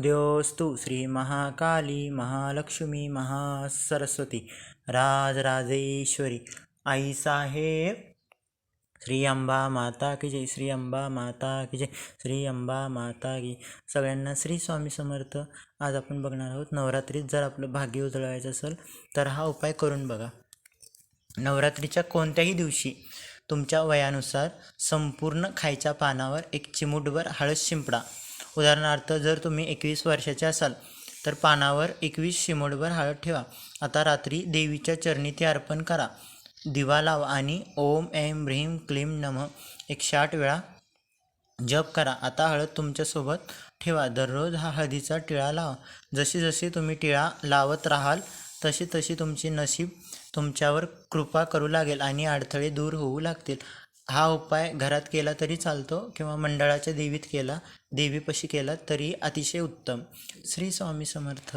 उद्योस्तु श्री महाकाली महालक्ष्मी महासरस्वती राजराजेश्वरी। आई साहेब श्री अंबा माता की जय श्री अंबा माता की जय श्री अंबा माता की सगळ्यांना श्री स्वामी समर्थ। आज आपण बघणार आहोत नवरात्रीत जर आपलं भाग्य उजळवायचं असेल तर हा उपाय करून बघा. नवरात्रीच्या कोणत्याही दिवशी तुमच्या वयानुसार संपूर्ण खायच्या पानावर एक चिमूटभर हळद शिंपडा. उदाहरणार्थ जर तुम्ही एकवीस वर्षाचे असाल तर पानावर एकवीस शिमोडभर हळद ठेवा. आता रात्री देवीच्या चरणी ते अर्पण करा. दिवा लावा आणि ओम ऐम ह्रीम क्लीं नम एकशे आठ वेळा जप करा. आता हळद तुमच्यासोबत ठेवा. दररोज हा हळदीचा टिळा लावा. जशी जशी तुम्ही टिळा लावत राहाल तशी तशी तुमची नशीब तुमच्यावर कृपा करू लागेल आणि अडथळे दूर होऊ लागतील. हा उपाय घरात केला तरी चालतो किंवा मंडळाच्या देवीत केला देवीपाशी केला तरी अतिशय उत्तम. श्री स्वामी समर्थ.